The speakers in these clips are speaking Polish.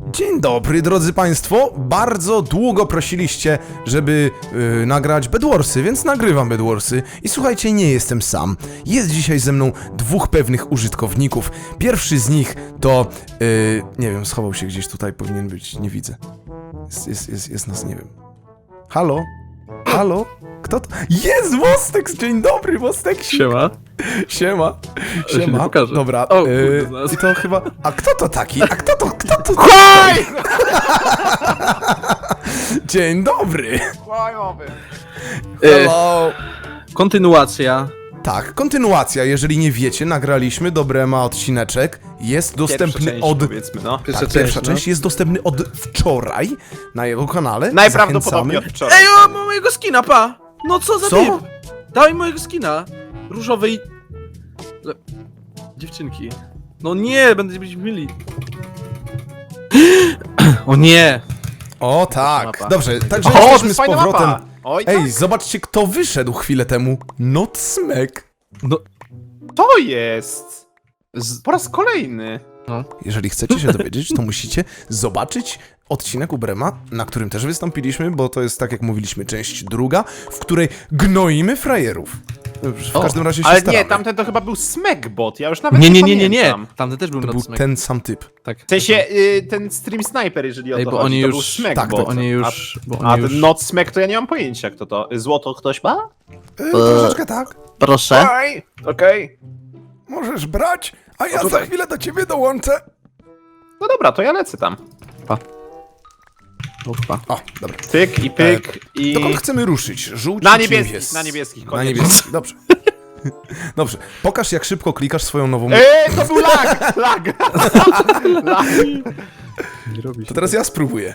Dzień dobry, drodzy Państwo. Bardzo długo prosiliście, żeby yy, nagrać Bedwarsy, więc nagrywam Bedwarsy. I słuchajcie, nie jestem sam. Jest dzisiaj ze mną dwóch pewnych użytkowników. Pierwszy z nich to. Yy, nie wiem, schował się gdzieś tutaj, powinien być, nie widzę. Jest, jest, jest, jest nas, nie wiem. Halo? Halo? Kto to? Jest Wostex! Dzień dobry, Wostex! Siema. Siema. się nie Siema. pokaże. Dobra. O, kurde, yy, zaraz. I to chyba. A kto to taki? A kto to? Kto to? Hoj! Dzień dobry. Mowy. E, Hello. kontynuacja. Tak, kontynuacja. Jeżeli nie wiecie, nagraliśmy do Brema odcineczek. Jest dostępny część, od. powiedzmy, no. Pierwsza Tak, część, pierwsza no. część jest dostępny od wczoraj na jego kanale. Najprawdopodobniej od Zachęcamy. wczoraj. Ej, o, mam mojego skina, pa! No co za Co? typ? Daj mojego skina. Różowej... Le... Dziewczynki. No nie, będę być mili. O nie! O tak. Mapa. Dobrze, także O, to jesteśmy jest z fajna powrotem. mapa. Oj, Ej, tak. zobaczcie, kto wyszedł chwilę temu. Not Smek. No... to jest. Z... Po raz kolejny. Jeżeli chcecie się dowiedzieć, to musicie zobaczyć odcinek u Brema, na którym też wystąpiliśmy, bo to jest, tak jak mówiliśmy, część druga, w której gnoimy frajerów. W O, każdym razie się Ale staramy. nie, tamten to chyba był Smackbot, ja już nawet Nie, nie, nie, nie, nie, nie. pamiętam. Tamten też był To był ten sam typ. Tak. W sensie y, ten Stream Sniper, jeżeli o Ej, to bo chodzi, oni to już... był Smackbot. tak, bo tak, oni już... Bo A, a oni już... ten Not Smack to ja nie mam pojęcia kto to. Złoto ktoś ma? E, troszeczkę tak. Proszę. Oj, okej. Możesz brać, a ja za chwilę do ciebie dołączę. No dobra, to ja lecę tam. Opa. O, dobra. Tyk i pyk i... Dokąd chcemy ruszyć? Żółć Na czy niebieski, niebies? na niebieski, Na koniecznie. niebieski, dobrze. Dobrze, pokaż jak szybko klikasz swoją nową... Eee, to był lag! Lag! lag. Nie robi To teraz ja spróbuję.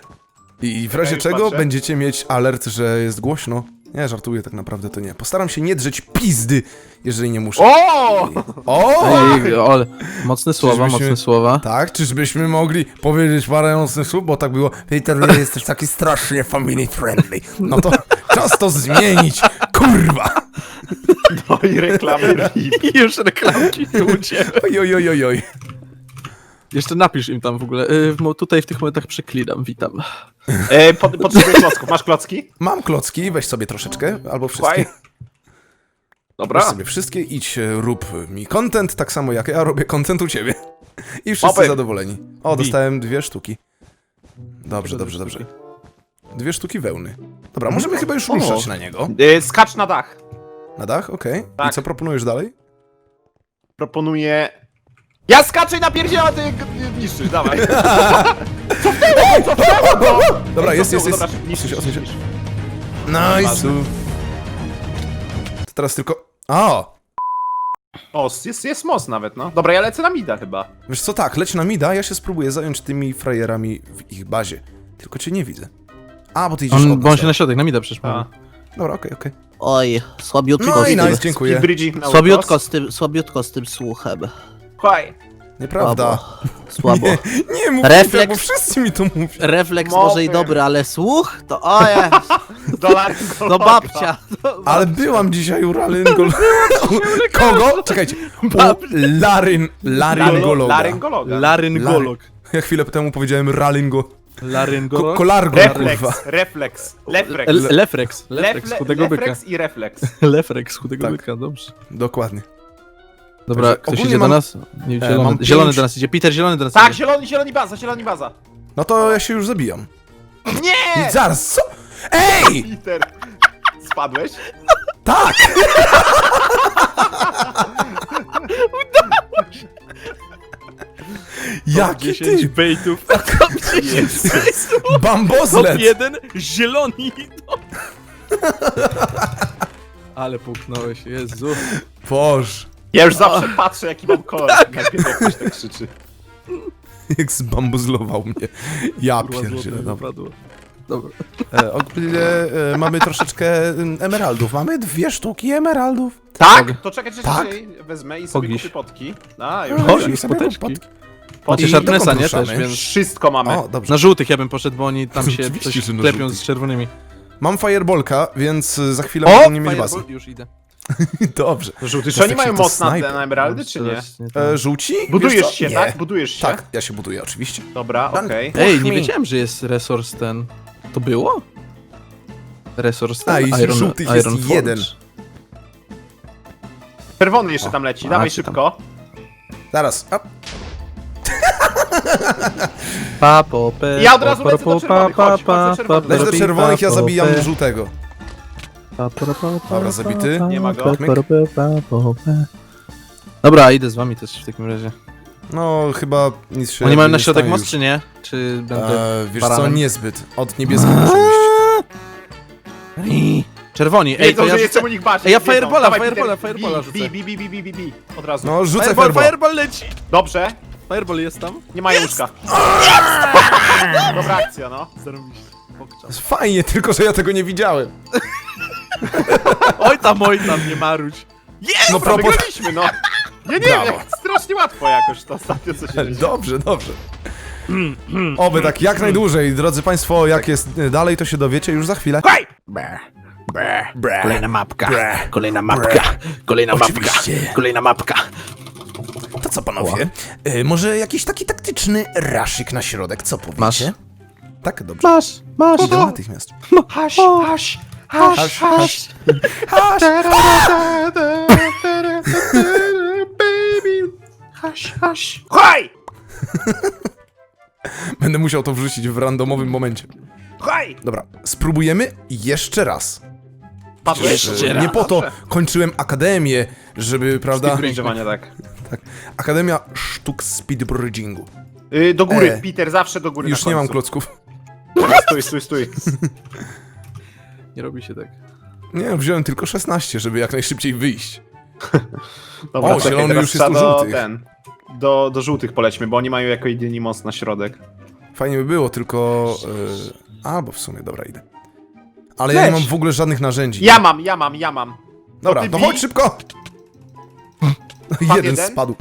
I w razie już czego patrzę. będziecie mieć alert, że jest głośno. Nie, żartuję, tak naprawdę to nie. Postaram się nie drzeć pizdy, jeżeli nie muszę. O! O! Ej, o, mocne słowa, Czyżbyśmy- mocne słowa. Tak, czyżbyśmy mogli powiedzieć parę mocnych słów, bo tak było. Peter, jesteś taki strasznie family friendly. No to czas to zmienić, kurwa! No i reklamy RIP. I już reklamki u ciebie. Oj, oj, oj, oj, oj. Jeszcze napisz im tam w ogóle. Y, mo- tutaj w tych momentach przeklinam, witam. E, pod, potrzebuję klocków. Masz klocki? Mam klocki, weź sobie troszeczkę, albo wszystkie. Słuchaj. Weź Dobra. sobie wszystkie, idź, e, rób mi content, tak samo jak ja robię content u ciebie. I wszyscy Mopy. zadowoleni. O, Bi. dostałem dwie sztuki. Dobrze, dobrze, dobrze. Dwie sztuki wełny. Dobra, możemy chyba już ruszać na niego. E, skacz na dach. Na dach? Okej. I Tak. co proponujesz dalej? Proponuję... Ja skaczę i napierdzielam, a ty g- niszczysz, dawaj. Co w tyło, co w tyło, no! Dobra, jest, jest, jest. Dobra, niszczysz, niszczysz. Nice! To teraz tylko... O! O, jest, jest most nawet, no. Dobra, ja lecę na mida chyba. Wiesz co, tak, leć na mida, ja się spróbuję zająć tymi frajerami w ich bazie. Tylko cię nie widzę. A, bo ty idziesz On, od bo on nas, się na środek, na mida przecież A. mówi. Dobra, okej, okej. Oj, słabiutko No z i tym, nice, dziękuję. Na słabiutko z tym, słabiutko z tym słuchem. Słuchaj. Nieprawda. Słabo. Nie, nie mów Refleks. tak, bo wszyscy mi to mówią. Refleks może i dobry, ale słuch to oje, Dolar, to babcia. To Ale byłam dzisiaj u Laryngol... Kogo? Czekajcie. U Laryn... Laryngologa. Laryngologa. Laryngolog. Ja chwilę temu powiedziałem Ralyngo... Ko Laryngolog? kolargo, Refleks, kurwa. refleks, lefrex. L- Lefrex. Lefrex, Lefle- chudego byka. Lefrex i refleks. Lefrex, chudego Tak. byka, dobrze. Dokładnie. Dobra, Także ktoś ogólnie idzie mam- do nas? Nie, E, zielony, mam zielony pięć- do nas idzie. Peter, zielony do nas Tak, idzie. zielony, zielony baza, zielony baza. No to ja się już zabijam. Nie! I zaraz, co? Ej! Peter, spadłeś? Tak! Jaki 10 ty? baitów. Bambozlet! Top jeden, zielony idą. Ale puknąłeś, Jezu. Boż, Ja już zawsze patrzę, jaki mam kolor. Najpierw jak ktoś tak krzyczy. jak zbambuzlował mnie. Ja Kurwa, pierdzielę, złote dobra. wypadło. Dobra. E, ogólnie e, mamy troszeczkę mm, emeraldów. Mamy dwie sztuki emeraldów. Tak? To czekaj, czekaj, Tak? czekaj, wezmę i sobie Pogiś. kupię potki. A, już. Chodź, i sobie spoteczki. pod... Macie I Sharpnessa, dokąd nie? Też, ruszamy? więc... Wszystko mamy. O, dobrze. Na żółtych ja bym poszedł, bo oni tam się Oczywiście, coś że na klepią żółtych. z czerwonymi. Mam fireballka, więc e, za chwilę O! będą nie mieli bazy. Fireball, już idę. Dobrze. Żółty, czy oni mają moc na, na emeraldy, czy nie? E, żółci? Budujesz się, tak? Budujesz się? Tak, ja się buduję oczywiście. Dobra, Dan- okej. Ej, nie mi. wiedziałem, że jest resource ten. To było? Resource ten? A, i z żółtych jest Forge. jeden. Czerwony jeszcze tam leci, dawaj tam- szybko. Zaraz. A, Pa, po, pe, Ja od razu po, lecę do po, czerwonych, chodź, chodź do czerwonych. do czerwonych, ja zabijam żółtego. Dobra, zabity. Nie ma go. Dobra, idę z wami też w takim razie. No, chyba nic się Oni mają nie na środek stanie most, już. czy nie? Czy będę... E, wiesz co, baranem? niezbyt. Od niebieskiego muszę iść. Ej, Czerwoni, ej, to ja jestem u nich bacznie. Ej, ja firebola, Dawaj, firebola, rzucę. Bi, bi, bi, bi, bi, bi. Od razu. No, rzucę Fireball, fireball. fireball leci! Dobrze, Fireball jest tam. nie mają łóżka. Dobra akcja, no. Zarobiście. Pokczam. Fajnie, tylko że ja tego nie widziałem. Oj tam, oj tam, nie maruć. No Dobra, propos... wygraliśmy, no. Ja nie wiem, jak strasznie łatwo jakoś to ostatnio co się dzieje. Dobrze, dobrze. Oby tak jak najdłużej. Drodzy Państwo, jak jest dalej, to się dowiecie już za chwilę. Hej! Kolejna mapka, Bre. kolejna mapka, kolejna mapka, Oczywiście. kolejna mapka. To co panowie? Y, może jakiś taki taktyczny raszyk na środek, co powiecie? Masz? Tak, dobrze. Masz, masz. Idę natychmiast. Haś, haś, haś, haś. Hasz! Baby. Haś, hasz. Hej! Będę musiał to wrzucić w randomowym momencie. Hej! Dobra, spróbujemy jeszcze raz. Padłeś? Jeszcze Nie po to kończyłem akademię, żeby, prawda? Speedbridge'owanie, tak. Akademia Sztuk Speedbridgingu. Y, do góry, E. Peter, zawsze do góry Już na nie mam końcu. klocków. Stój, stój, stój. Nie robi się tak. Nie, wziąłem tylko 16, żeby jak najszybciej wyjść. Dobra, O, zielony już jest u do żółtych. Ten, do, do żółtych polećmy, bo oni mają jako jedyni most na środek. Fajnie by było, tylko... Yy, albo w sumie, dobra, idę. Ale ja nie mam w ogóle żadnych narzędzi. Ja mam, ja mam, ja mam. Dobra, ty to bij. chodź szybko! jeden, jeden? spadł.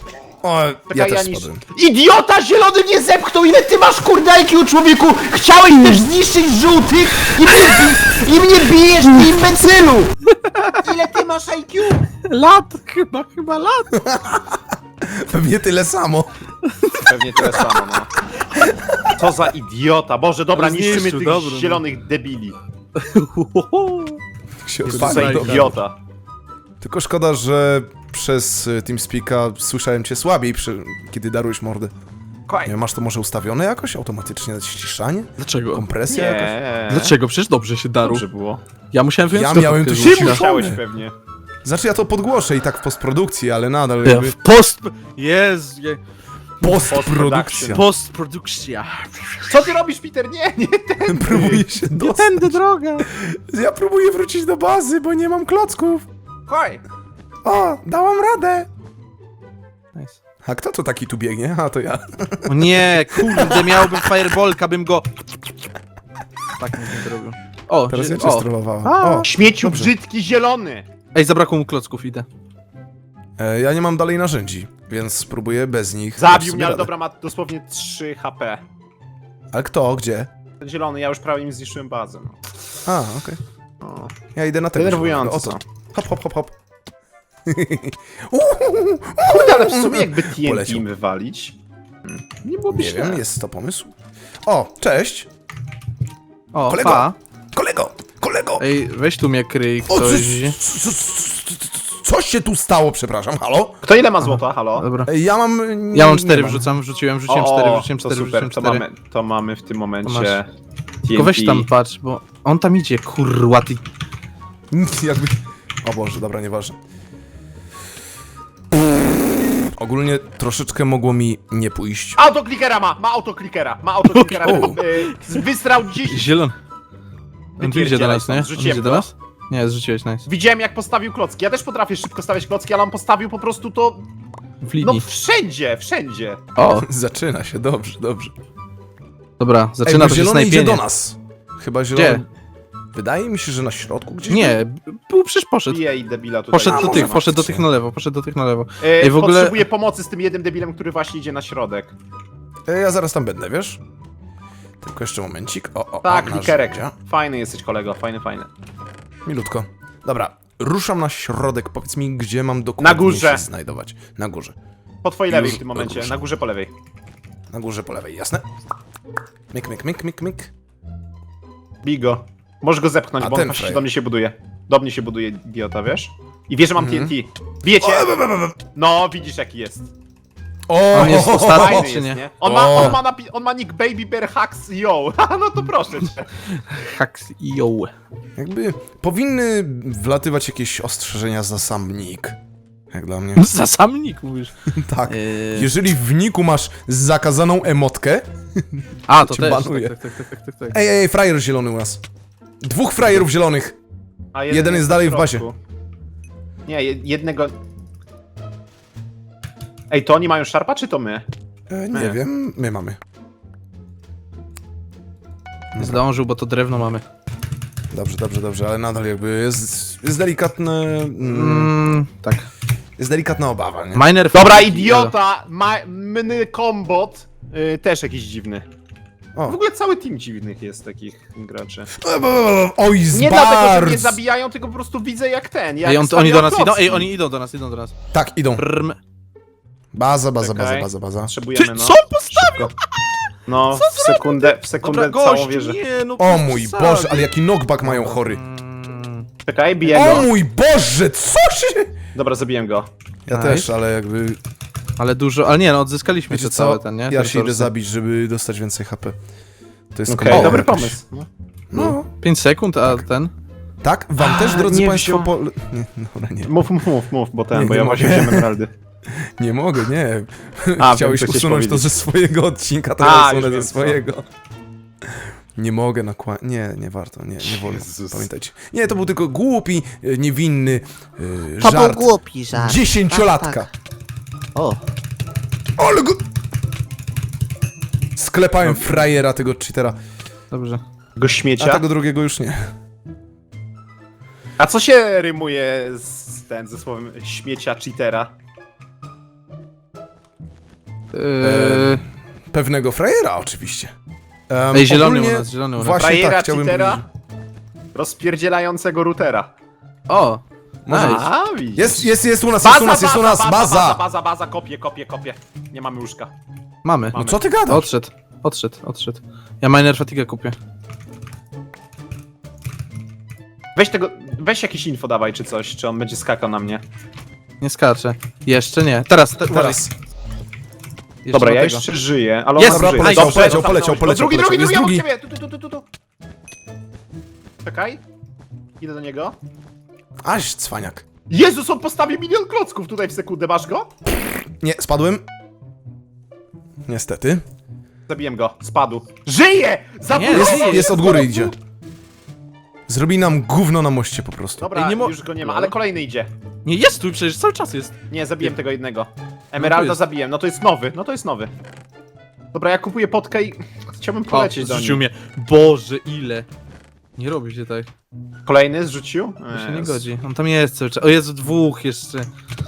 O, ja Czekaj, też spadłem. Idiota zielony mnie zepchnął! Ile ty masz kurde IQ, człowieku? Chciałeś też zniszczyć żółtych i, i, i mnie bijesz, ty imbecylu! Ile ty masz IQ? Lat, chyba, chyba lat. Pewnie tyle samo. Pewnie tyle samo, no. Co za idiota. Boże, dobra, Ale niszczymy zniszczył, tych dobra, no. zielonych debili. Się Co za odpalił. idiota. Tylko szkoda, że przez y, TeamSpeaka słyszałem cię słabiej, przy, kiedy darłeś mordę. Nie masz to może ustawione jakoś? Automatycznie ściszanie? Dlaczego? Kompresja jakaś? Nie. Dlaczego? Przecież dobrze się darł. Dobrze było. Ja musiałem wyjąć Ja miałem tu muszą- Musiałeś pewnie. Znaczy ja to podgłoszę i tak w postprodukcji, ale nadal Ja jakby... w Post... Jezu, je- Postprodukcja. postprodukcja. Co ty robisz, Peter? Nie, nie. Próbuję się dostać. Tędy droga. Ja próbuję wrócić do bazy, bo nie mam klocków. Hej. O, dałam radę. Nice. A kto to taki tu biegnie? A, to ja. O nie, kurde, miałbym fireballka, bym go... Tak bym nie zrobił. O, Teraz ja cię o. strollowałem. A. O, Śmieciu Dobrze. brzydki zielony. Ej, zabrakło mu klocków, idę. e, ja nie mam dalej narzędzi, więc spróbuję bez nich. dać Zabił sobie mnie, ale radę. dobra, ma dosłownie 3 HP. Ale kto? Gdzie? Ten zielony, ja już prawie im zniszczyłem bazę. No. A, okej. Ja idę na tego. Denerwujące zielonego. Hop, hop, hop, hop. Kurde, ale w sumie jakby TNT Poleciał. im wywalić. hmm, Nie byłoby Nie źle. wiem, jest to pomysł. O, cześć. O, Kolego. pa. Kolego, kolego. Ej, weź tu mnie kryj O, co, ktoś. co, co, co, coś się tu stało, przepraszam, halo? Kto ile ma złota, halo? Dobra. Ej, Ja mam... Ja mam cztery, wrzucam, wrzuciłem, wrzuciłem cztery, wrzuciłem to cztery, super, wrzuciłem to cztery. mamy, to mamy w tym To momencie Tylko weź tam patrz, bo on tam idzie, kurwa, ty... Jakby... O Boże, dobra, nieważne. Ogólnie troszeczkę mogło mi nie pójść. Autoklikera ma, ma autoklikera, ma autoklikera. Y, Wystrał gdzieś. Zielony. On tu idzie do nas, nie? On Zrzuciłem idzie do go. nas? Nie, zrzuciłeś, nice. Widziałem jak postawił klocki. Ja też potrafię szybko stawiać klocki, ale on postawił po prostu to. W No linii. wszędzie, wszędzie. O, Zaczyna się, dobrze, dobrze. dobra, Ej, zaczyna bo to się zielony idzie snajpienie. do nas. Chyba zielony... Gdzie? Wydaje mi się, że na środku gdzieś. Nie, był przecież poszedł. Bije i debila tutaj. Poszedł A, do tych, poszedł do tych na lewo, poszedł do tych na lewo. E, Ej, w ogóle- Potrzebuję pomocy z tym jednym debilem, który właśnie idzie na środek. E, Ja zaraz tam będę, wiesz? Tylko jeszcze momencik. O, o, Tak, o, narzędzia. Fajny jesteś kolego, fajny, fajny. Milutko. Dobra. ruszam na środek. Powiedz mi, gdzie mam dokładnie Na górze. się znajdować. Na górze. Po twojej lewej w tym momencie, na górze po lewej. Na górze po lewej, jasne? Myk, myk, myk, myk, myk. Bij go. Możesz go zepchnąć, A bo ten on właśnie frajer. do mnie się buduje. Do mnie się buduje idiota, wiesz? I wie, że mam Mhm. TNT. Bijecie! No, widzisz jaki jest. O, On jest ostatni. Fajny czy jest, nie? nie? On ma, O. on ma, napi- on ma nick Baby Bear Hacks Yo. no to proszę cię. Hacks i yo. Jakby powinny wlatywać jakieś ostrzeżenia za sam nick. Jak dla mnie. Za samnik mówisz. Tak. Yy, Jeżeli w niku masz zakazaną emotkę. A, to cię też. banuje. Tak, tak, tak, tak, tak, tak. Ej, ej, ej, frajer zielony u nas. Dwóch frajerów zielonych. A Jeden jest dalej w środku. Nie, je- jednego... Ej, to oni mają szarpa, czy to my? E, nie Nie. wiem, my mamy. Zdążył, bo to drewno mamy. Dobrze, dobrze, dobrze, ale nadal jakby jest, jest delikatne. Mm, Mm, tak. jest delikatna obawa, nie? Miner Dobra, idiota! Ma, mny kombot. Y, też jakiś dziwny. W O. ogóle cały team dziwnych jest takich graczy. Oj, z Nie dlatego, że mnie zabijają, tylko po prostu widzę jak ten. Jak Ej, on, oni do nas idą, ej, oni idą do nas, idą do nas. Tak, idą. Brrm. Baza, baza, baza, Czekaj. baza, baza. Potrzebujemy, Ty, no. co on postawił? Szybko. No, w sekundę, w sekundę Dobra, całą gość, wieżę. nie, no O mój. Boże, ale jaki knockback mają chory. Mm, Czekaj, biję O go. mój Boże, co się... Dobra, zabiłem go. Ja Nice. też, ale jakby... Ale dużo, ale nie, no odzyskaliśmy Wiecie to co? całe ten, nie? Ja się idę zabić, żeby dostać więcej HP. To jest Okej, kombo dobry jakoś. pomysł. No. No. 5 sekund, a ten? Tak? Wam A, też, drodzy nie państwo, po... Nie, dobra, nie. Mów, mów, mów, mów, bo ten, Nie, bo nie ja właśnie mogę. wziąłem emeraldy. Nie mogę, nie. A, Chciałeś wiem, co usunąć to powiedzieć. ze swojego odcinka, to A, ja już usunę wiem, ze co. swojego. Nie mogę nakłaniać. Nie, nie warto, nie, nie wolno. Jezus. Pamiętajcie. Nie, to był tylko głupi, e, niewinny e, To żart. był głupi żart. Dziesięciolatka. Tak, O, Ale go... Sklepałem frajera tego cheatera, dobrze. Go a śmiecia. tego drugiego już nie. A co się rymuje z ten, ze słowem śmiecia cheatera? Yy, Pewnego frajera oczywiście. Um, Ej, zielony u nas, zielony u nas. Właśnie Frajera, tak chciałbym cheatera? powiedzieć. Rozpierdzielającego routera. O, Może nice. A, widzisz. Jest, jest, jest u nas, jest u nas, jest u nas, baza, baza! baza, baza, kopie, kopie, kopie. Nie mamy łóżka. Mamy. No co ty gadasz? Odszedł, odszedł, odszedł. Ja miner fatigue kupię. Weź tego, weź jakieś info dawaj, czy coś, czy on będzie skakał na mnie. Nie skaczę. Jeszcze nie. Teraz, te, uważaj. Teraz. Jeszcze Dobra, do ja tego. jeszcze żyję, ale on Jest, dobra, żyje. poleciał, Dobrze, poleciał, zostaw- poleciał, poleciał, Drugi, poleciał. drugi, drugi, Jest obok ciebie. Tu, tu, tu, tu, tu. Czekaj. Idę do niego. Aś, cwaniak. Jezus, on postawi milion klocków tutaj w sekundę, masz go? Nie, spadłem. Niestety. Zabiłem go, spadł. Żyje! Zabudował! Jest, Jest, jest od góry idzie. Zrobi nam gówno na moście po prostu. Dobra, Ej, nie mo- już go nie ma, ale kolejny idzie. Nie, jest tu przecież, cały czas jest. Nie, zabiłem tego jednego. Emeralda jest. zabiłem, no to jest nowy, no to jest nowy. Dobra, ja kupuję potkę i chciałbym O, polecieć do mnie. Boże, ile. Nie robi się tak. Kolejny zrzucił? To się nie Jezu. godzi. On tam jest cały czas. O Jezu, dwóch jeszcze.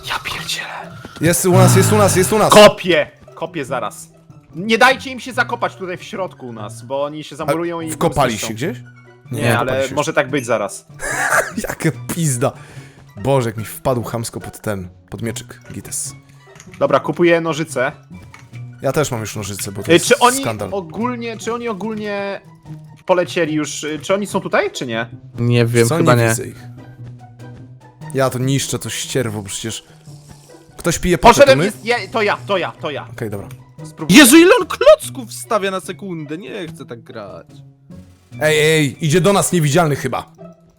Ja pierdzielę. Jest u nas, jest u nas, jest u nas. Kopię! Kopię zaraz. Nie dajcie im się zakopać tutaj w środku u nas, bo oni się zamurują i... Wkopali się gdzieś? Nie, wkopali ale się. może tak być zaraz. Jaka pizda. Boże, jak mi wpadł chamsko pod ten, pod mieczyk, Gites. Dobra, kupuję nożyce. Ja też mam już nożyce, bo to E, jest Czy oni skandal. ogólnie, czy oni ogólnie polecieli już, e, czy oni są tutaj, czy nie? Nie wiem, Co, chyba nie widzę ich. Ja to niszczę, to ścierwo, przecież... Ktoś pije pakę, to Poszedłem, my? jest, ja, to ja, to ja, to ja. Okej, dobra. Jezu, ile on klocków wstawia na sekundę. Nie chcę tak grać. Ej, ej, idzie do nas niewidzialny chyba.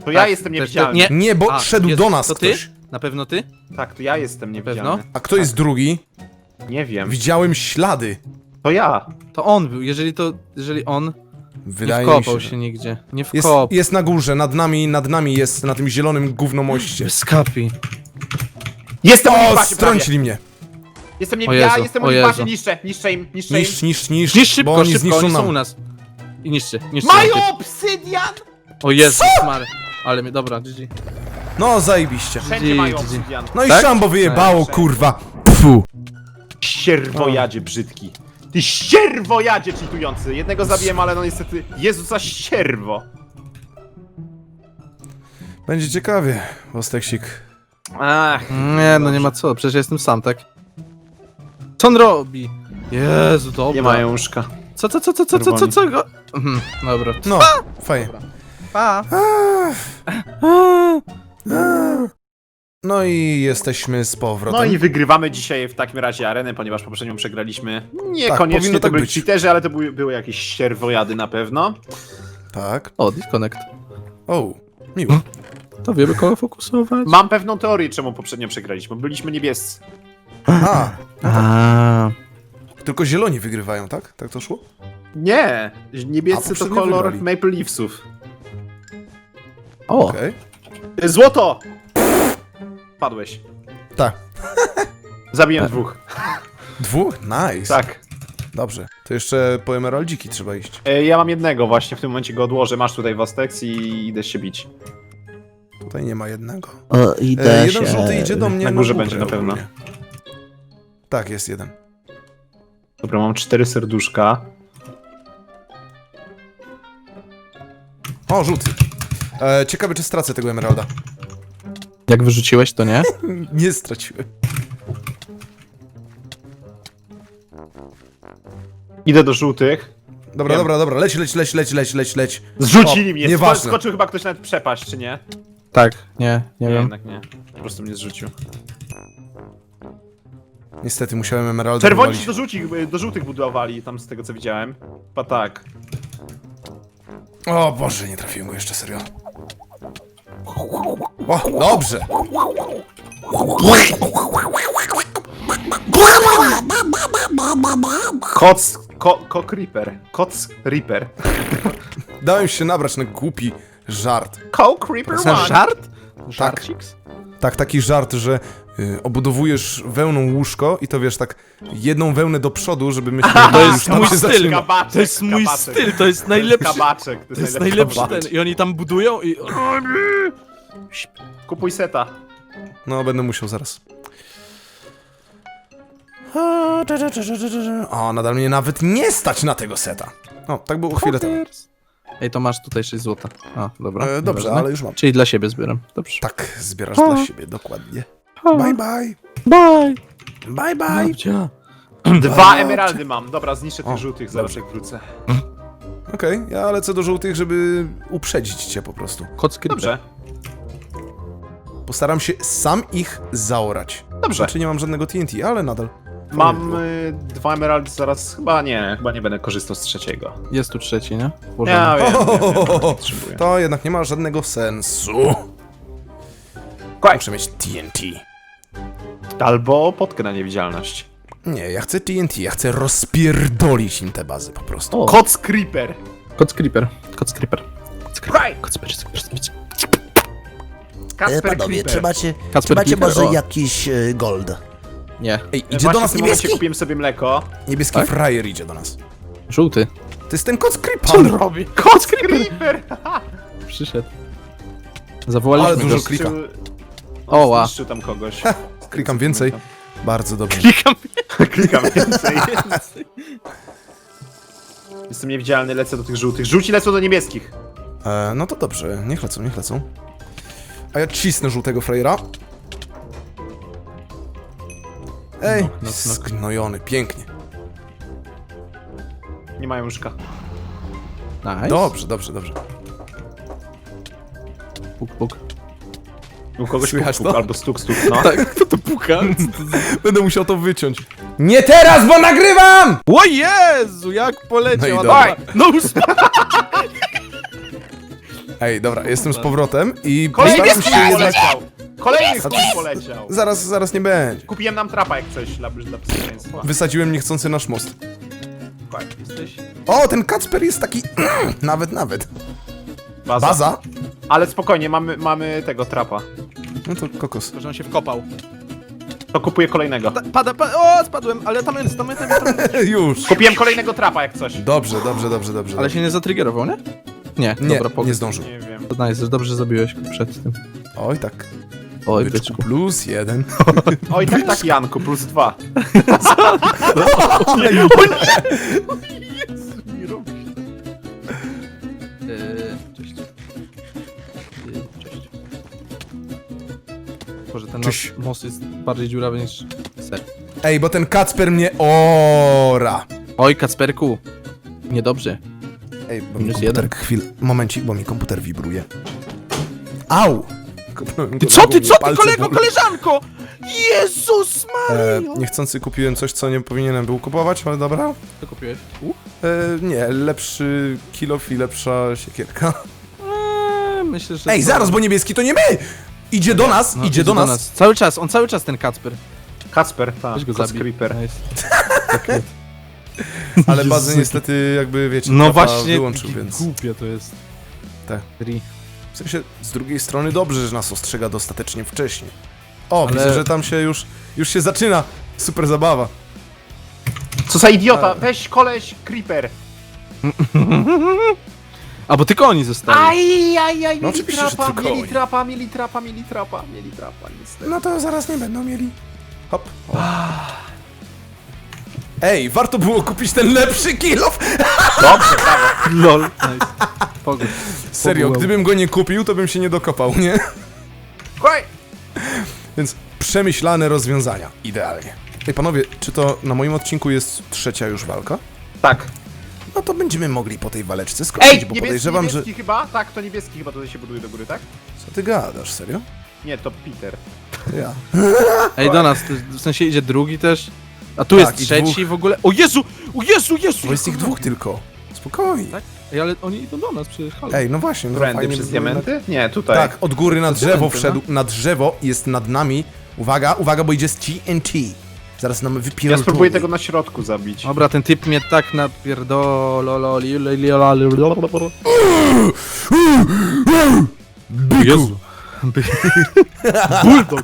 To ja Tak, jestem też- niewidzialny. nie. Nie, bo A, szedł jest- do nas To ty? ktoś. Na pewno ty? Tak, to ja jestem niewidzialny. A kto jest drugi? Nie wiem. Widziałem ślady. To ja. To on był. Jeżeli to, jeżeli on Wydaje nie mi wkopał się. się, nigdzie. Nie Jest, wkopał. jest na górze, nad nami, nad nami jest, na tym zielonym gównomoście. Skapi. Jestem O, w bazie prawie. strącili mnie. Jestem nie... O ja Jezu, jestem o Jezu. bazie, niszczę, niszczę im, niszczę im. Niszcz, niszcz, niszcz, Niszcz szybko, bo oni szybko, zniszczą oni są nam. u nas. I niszczy, niszczy. Mają obsydian! O Jezu, smary. Ale mnie, dobra, GG. No, zajebiście. Wszędzie mają obsydian. No i Tak? szambo wyjebało, kurwa. Pfu. Ścierwojadzie brzydki. Ty ścierwojadzie cheatujący. Jednego zabiłem, ale no niestety... Jezu, za ścierwo. Będzie ciekawie, Wosteksik. Ach, Nie, no nie ma co, przecież ja jestem sam, tak? Co on robi? Jezu, dobra. nie mają łóżka. Co, co, co, co, co, co, co, co go? Mhm, dobra. No, fajnie. Pa! No i jesteśmy z powrotem. No i wygrywamy dzisiaj w takim razie arenę, ponieważ poprzednią przegraliśmy. Niekoniecznie powinno to tak byli być. cheaterzy, ale to były, były jakieś ścierwojady na pewno. Tak. O, disconnect. O, miło. To wiemy kogo fokusować. Mam pewną teorię, czemu poprzednio przegraliśmy. Byliśmy niebiescy. A, A, tylko zieloni wygrywają, tak? Tak to szło? Nie! A, Niebiescy to poprzednio kolor wygrali. Maple Leafsów. O, Okej. Złoto! Padłeś. Tak. Zabiłem dwóch. Dwóch? Nice. Tak. Dobrze. To jeszcze po emeraldziki trzeba iść. E, Ja mam jednego właśnie, w tym momencie go odłożę. Masz tutaj Wostex i idę się bić. Tutaj nie ma jednego. O, idę E, jeden żółty idzie do mnie Na na górze będzie na pewno. ogólnie. Tak, jest jeden. Dobra, mam cztery serduszka. O, żółty. E, ciekawe, czy stracę tego emeralda. Jak wyrzuciłeś, to nie? Nie straciłem. Idę do żółtych. Dobra, Wiem. dobra, dobra. Leć, leć, leć, leć, leć, leć, leć. Zrzucili O, mnie! nieważne. Skoczył chyba ktoś nawet przepaść, czy nie? Tak, nie, nie Nie, wiem. jednak nie. Po prostu mnie zrzucił. Niestety musiałem emeralda Czerwoni się wywalić. do żółtich, do żółtych budowali, tam z tego co widziałem. Chyba tak. O Boże, nie trafiłem go jeszcze, serio. O, dobrze. Koc, ko, ko Reaper. Koc Reaper. Dałem się nabrać na głupi żart. Coke Reaper To One. żart? Żarciks? Tak, taki żart, że obudowujesz wełną łóżko i to wiesz, tak jedną wełnę do przodu, żeby myśleć, to że jest już tam mój styl. Kabaczek, To jest mój kabaczek. styl, to jest To najlepszy. jest kabaczek. To jest, To jest najlepszy najlepszy ten. I oni tam budują i... Kupuj seta. No, będę musiał zaraz. O, nadal mnie nawet nie stać na tego seta. O, tak było chwilę temu. Ej, to masz tutaj 6 złota. A, dobra. E, dobrze, ale już mam. Czyli dla siebie zbieram. Dobrze. Tak, zbierasz dla siebie, dokładnie. Bye, bye. Bye! Bye, bye. Babcia. Dwa emeraldy mam. Dobra, zniszczę tych O, żółtych zaraz jak wrócę. Okej, ja lecę do żółtych, żeby uprzedzić cię po prostu. Kod skrypta. Dobrze. Postaram się sam ich zaorać. Dobrze. Znaczy nie mam żadnego TNT, ale nadal. Mam y, dwa emeraldy zaraz. Chyba nie, chyba nie będę korzystał z trzeciego. Jest tu trzeci, nie? Włożony. Ja wiem, wiem, potrzebuję. To jednak nie ma żadnego sensu. Kłaj. Muszę mieć TNT. Albo potkę na niewidzialność. Nie, ja chcę TNT, ja chcę rozpierdolić im te bazy po prostu. O. Koc Creeper. Kod skryper. Kod skryper. Kraj! Kod skryper. E, Kasper panowie, Creeper. czy macie, Kacper czy macie Creeper, może o. jakiś e, gold? Nie. Ej, idzie do właśnie nas w tym momencie niebieski? kupiłem sobie mleko. Niebieski Tak? frajer idzie do nas. Żółty. To jest ten kot Creeper. robi? Koc Creeper! Przyszedł. Zawołaliśmy Ale dużo go. klika. Zniszczył- O, ła. Zniszczył tam kogoś. Klikam więcej. Bardzo dobrze. Klikam. Klikam więcej. Jestem niewidzialny, lecę do tych żółtych. Żółci lecą do niebieskich. E, no to dobrze, niech lecą, niech lecą. A ja cisnę żółtego frajera. Ej, No, no, no. zgnojony, pięknie. Nie mają łóżka. Nice. Dobrze, dobrze, dobrze. Puk, puk. U kogoś Słychać puk, puk, to? albo stuk, stuk, no. Tak, kto to puka? Będę musiał to wyciąć. Nie teraz, bo nagrywam! O Jezu, jak poleciał. No i dobra. No uspa... Ej, dobra, jestem z powrotem i Kolejny postaram poleciał! Kolejny skór poleciał! Zaraz, zaraz nie będzie. Kupiłem nam trapa jak coś dla, dla bezpieczeństwa. Wysadziłem niechcący nasz most. Jesteś? O, ten Kacper jest taki... nawet, nawet. Baza. Ale spokojnie, mamy, mamy tego trapa. No to kokos. że on się wkopał. To kupuję kolejnego. Ta, pada, pa, o, spadłem, ale tam jest, tam jest, tam jest, tam jest. Już. Kupiłem kolejnego trapa jak coś. Dobrze, dobrze, dobrze, dobrze. Ale się nie zatrygerował, nie? Nie, Nie, dobra, nie zdążył. Nie wiem. To nice, że dobrze zabiłeś przed tym. Oj, tak. Oj, Byczku plus jeden. Oj, tak, tak, Janku, plus dwa. Eee, cześć. Czyś. most jest bardziej dziurawy niż ser. Ej, bo ten Kacper mnie ora. Oj, Kacperku. Niedobrze. Ej, bo mi Minus komputer, jeden. chwil, momencik, bo mi komputer wibruje. Au! Kopnąłem Ty go co nogą, ty, co ty, palce kolego, bolą. koleżanko? Jezus E, Mario! niechcący kupiłem coś, co nie powinienem był kupować, ale dobra. Co kupiłeś? U? E, nie, lepszy kilof i lepsza siekierka. Eee, myślę, że... Ej, to- zaraz, bo niebieski to nie my! Idzie do nas, No, idzie do nas. Cały czas, on cały czas ten Kacper. Kacper, tak. Weź go Kac zabij. Creeper. Nice. Ale bazę niestety jakby, wiecie, No właśnie, wyłączył, więc... głupie to jest. Tak. W sensie, z drugiej strony dobrze, że nas ostrzega dostatecznie wcześnie. O, Ale- widzę, że tam się już, już się zaczyna. Super zabawa. Co za idiota, weź koleś Creeper. A bo tylko oni zostali. Aj, aj, aj, No mieli oczywiście, że trapa, tylko mieli oni. trapa, mieli trapa, mieli trapa, mieli trapa, niestety. No to zaraz nie będą mieli. Hop. O. Ej, warto było kupić ten lepszy kilof! Dobrze, brawo. LOL. Nice. Pogód. Serio, gdybym go nie kupił, to bym się nie dokopał, nie? Kłaj. Więc przemyślane rozwiązania. Idealnie. Ej, panowie, czy to na moim odcinku jest trzecia już walka? Tak. No to będziemy mogli po tej waleczce skończyć, Ej, bo niebieski, podejrzewam, że... niebieski chyba? Tak, to niebieski chyba tutaj się buduje do góry, tak? Co ty gadasz, serio? Nie, to Peter. To ja. Ej, do nas, w sensie idzie drugi też. A tu Tak, jest i trzeci dwóch. w ogóle. O Jezu! O Jezu, Jezu! Bo jest ich dwóch tylko. Spokojnie. Tak? Ej, ale oni idą do nas przecież, halo. Ej, no właśnie. No Brandy fajnie przez by było jednak- diamenty? Nie, tutaj. Tak, od góry na drzewo diamenty, wszedł, na drzewo jest nad nami. Uwaga, uwaga, bo idzie z TNT. Zaraz nam wypierdolą. Ja spróbuję tego na środku zabić. Dobra, ten typ mnie tak napierdololi... Jezu. Bulldog.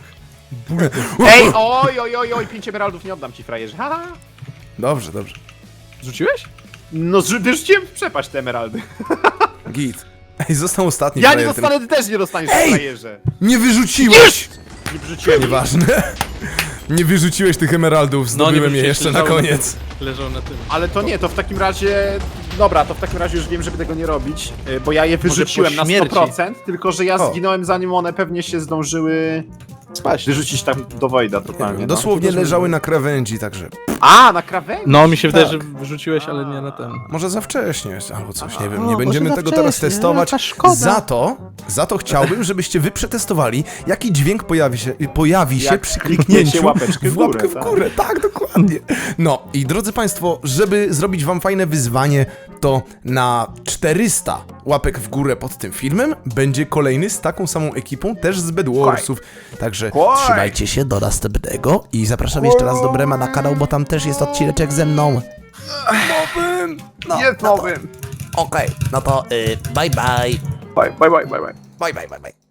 Ej, oj, oj, oj, oj, pięć emeraldów nie oddam ci, frajerze. Ha, ha. Dobrze, dobrze. Rzuciłeś? No, zrzu- wyrzuciłem w przepaść te emeraldy. Git. Ej, został ostatni Ja nie frajer, ten- dostanę, ty też nie dostaniesz, Ej! frajerze. Nie wyrzuciłeś! Nie wyrzuciłem. Nieważne. Nie wyrzuciłeś tych emeraldów, zdobyłem je jeszcze na koniec. Leżał na tym. Ale to nie, to w takim razie... Dobra, to w takim razie już wiem, żeby tego nie robić, y, bo ja je wyrzuciłem na śmierci. 100%, tylko że ja O. zginąłem zanim one pewnie się zdążyły Spaść. wyrzucić tam do Wojda totalnie. no. Dosłownie leżały na krawędzi, także A, na krawędzi? No, mi się wydaje, Tak. że wyrzuciłeś, ale nie na ten. może za wcześnie jest albo coś, nie wiem. Nie będziemy tego teraz wcześnie, testować. szkoda. Za to, za to chciałbym, żebyście wy przetestowali, jaki dźwięk pojawi się, pojawi się Jak przy klikniecie kliknięciu łapeczkę w w łapkę górę, w tak. górę. Tak, dokładnie. No i drodzy Państwo, żeby zrobić Wam fajne wyzwanie, to na 400 łapek w górę pod tym filmem będzie kolejny z taką samą ekipą, też z Bedwarsów. Także Kłaj. trzymajcie się do następnego i zapraszam jeszcze raz do Brema na kanał, bo tam też jest odcineczek ze mną. Nowym! No, Jest no to- nowym. Okej, no to y, bye bye. Bye, bye, bye, bye, bye. Bye bye, bye bye.